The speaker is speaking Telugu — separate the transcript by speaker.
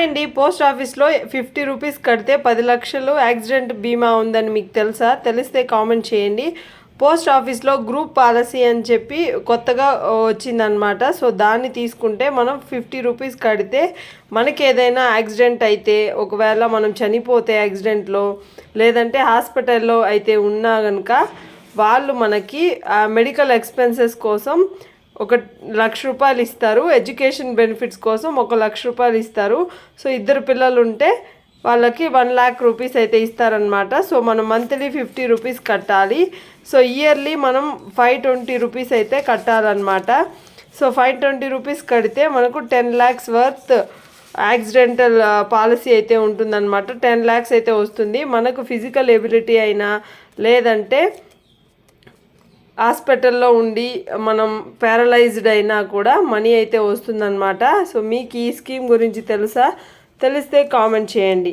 Speaker 1: అండి పోస్ట్ ఆఫీస్లో ఫిఫ్టీ రూపీస్ కడితే పది లక్షలు యాక్సిడెంట్ బీమా ఉందని మీకు తెలుసా? తెలిస్తే కామెంట్ చేయండి. పోస్ట్ ఆఫీస్లో గ్రూప్ పాలసీ అని చెప్పి కొత్తగా వచ్చిందనమాట సో దాన్ని తీసుకుంటే మనం ఫిఫ్టీ రూపీస్ కడితే మనకి ఏదైనా యాక్సిడెంట్ అయితే ఒకవేళ మనం చనిపోతే యాక్సిడెంట్లో లేదంటే హాస్పిటల్లో అయితే ఉన్నా కనుక వాళ్ళు మనకి మెడికల్ ఎక్స్పెన్సెస్ కోసం ఒక లక్ష రూపాయలు ఇస్తారు ఎడ్యుకేషన్ బెనిఫిట్స్ కోసం ఒక లక్ష రూపాయలు ఇస్తారు. సో ఇద్దరు పిల్లలు ఉంటే వాళ్ళకి వన్ ల్యాక్ రూపీస్ అయితే ఇస్తారనమాట సో మనం మంత్లీ ఫిఫ్టీ రూపీస్ కట్టాలి. సో ఇయర్లీ మనం ఫైవ్ ట్వంటీ రూపీస్ అయితే కట్టాలన్నమాట. సో ఫైవ్ ట్వంటీ రూపీస్ కడితే మనకు ten lakhs worth accidental policy అయితే ఉంటుందన్నమాట. టెన్ ల్యాక్స్ అయితే వస్తుంది. మనకు ఫిజికల్ ఎబిలిటీ అయినా లేదంటే హాస్పిటల్లో ఉండి మనం ప్యారలైజ్డ్ అయినా కూడా మనీ అయితే వస్తుందన్నమాట. సో మీకు ఈ స్కీమ్ గురించి తెలుసా? తెలిస్తే కామెంట్ చేయండి.